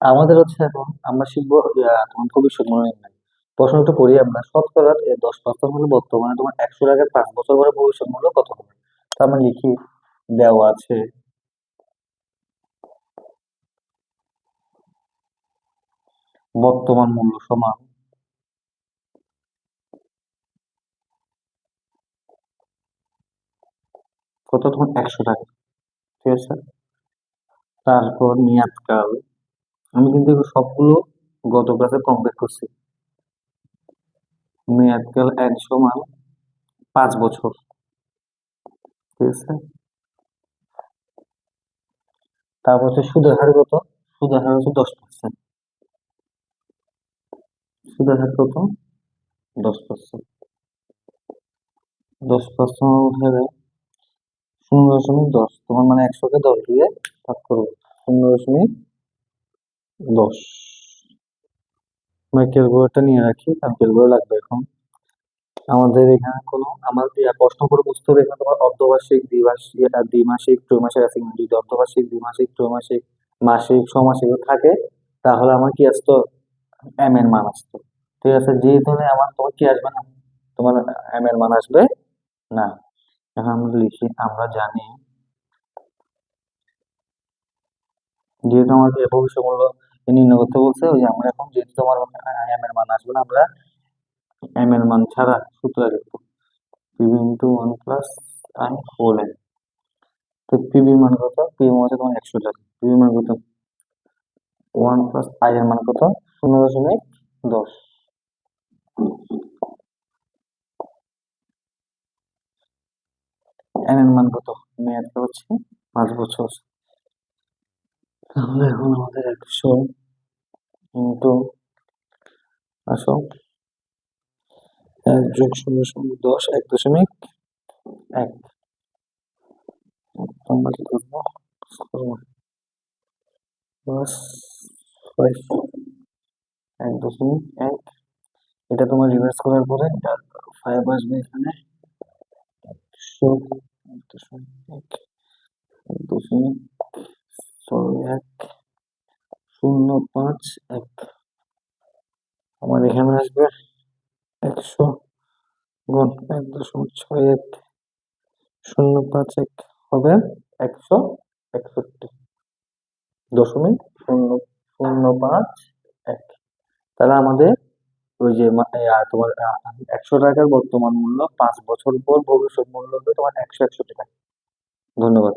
আমাদের হচ্ছে এখন আমরা শিখব তোমার ভবিষ্যৎ নির্ণয় প্রশ্নটা পড়ি আমরা শতকরা দশ পার্সেন্ট হলে বর্তমানে তোমার একশো টাকার পাঁচ বছর পরে ভবিষ্যৎ মূল্য কত হবে? তা আমরা লিখি, দেওয়া আছে। বর্তমান মূল্য সমান কত? তখন একশো টাকা। ঠিক আছে? তারপর মেয়াদকাল। আমি কিন্তু সবগুলো গত ক্লাসে কমপ্লিট করছি। মেয়াদকাল এক সমান পাঁচ বছর। ঠিক আছে? তারপর হচ্ছে সুদের হার কত? সুদের হার হচ্ছে দশ পার্সেন্ট সুদের হার কত? দশ পার্সেন্ট দশ পার্সেন্ট হলে শূন্য দশমিক দশ, তোমার মানে একশোকে দশ দিয়ে ভাগ করব। শূন্য দশমিক দশ। ক্যালকুলেটরটা নিয়ে রাখি কারণ ক্যালকুলেটর লাগবে এখন। আমাদের এখানে কোনো, আমার প্রশ্ন করে বুঝতে হবে, এখানে তোমার অর্ধবার্ষিক, দ্বিবার্ষিক আর দ্বিমাসিক, ত্রৈমাসিক আছে যদি অর্ধবার্ষিক, দ্বিমাসিক, ত্রৈমাসিক, মাসিক ছমাসিক থাকে, তাহলে আমার কি আসতো? এম এর মান আসতো। ঠিক আছে যেহেতু আমার তোমার কি আসবে না? তোমার এম এর মান আসবে না। এখন আমরা লিখি, আমরা জানি। যেহেতু আমাদের ভবিষ্যৎ মূল্য নির্ণয় করতে বলছে ওই আমরা এখন যেহেতু তোমার এম এর মান আসবে না, আমরা এম এর মান ছাড়া সূত্র লিখব। PB into one plus I whole N তো পিবি মান কত? পিবি মান হচ্ছে তোমার একশো টাকা পিবি মান কত? ওয়ান প্লাস আই এর মান কত? শূন্য দশমিক দশ। এন এর মান কত? মেয়াদটা হচ্ছে পাঁচ বছর। তাহলে এখন আমাদের একশো ইন্টু আসো। এক যোগ শূন্য শূন্য দশ, এক দশমিক এক। আমরা প্লাস ফাইভ এক দশমিক এক। এটা তোমার রিভার্স করার পরে এটা ফাইভ আসবে এখানে। একশো এক দশমিক এক। দশমিক এক। শূন্য পাঁচ, এক। আমার এখানে আসবে একশো গুণ এক দশমিক ছয় এক। শূন্য পাঁচ এক হবে একশো একষট্টি। দশমিক শূন্য শূন্য পাঁচ এক। তাহলে আমাদের ওই যে তোমার একশো টাকার বর্তমান মূল্য, পাঁচ বছর পর ভবিষ্যৎ মূল্য হবে তোমার একশো একষট্টি টাকা। ধন্যবাদ।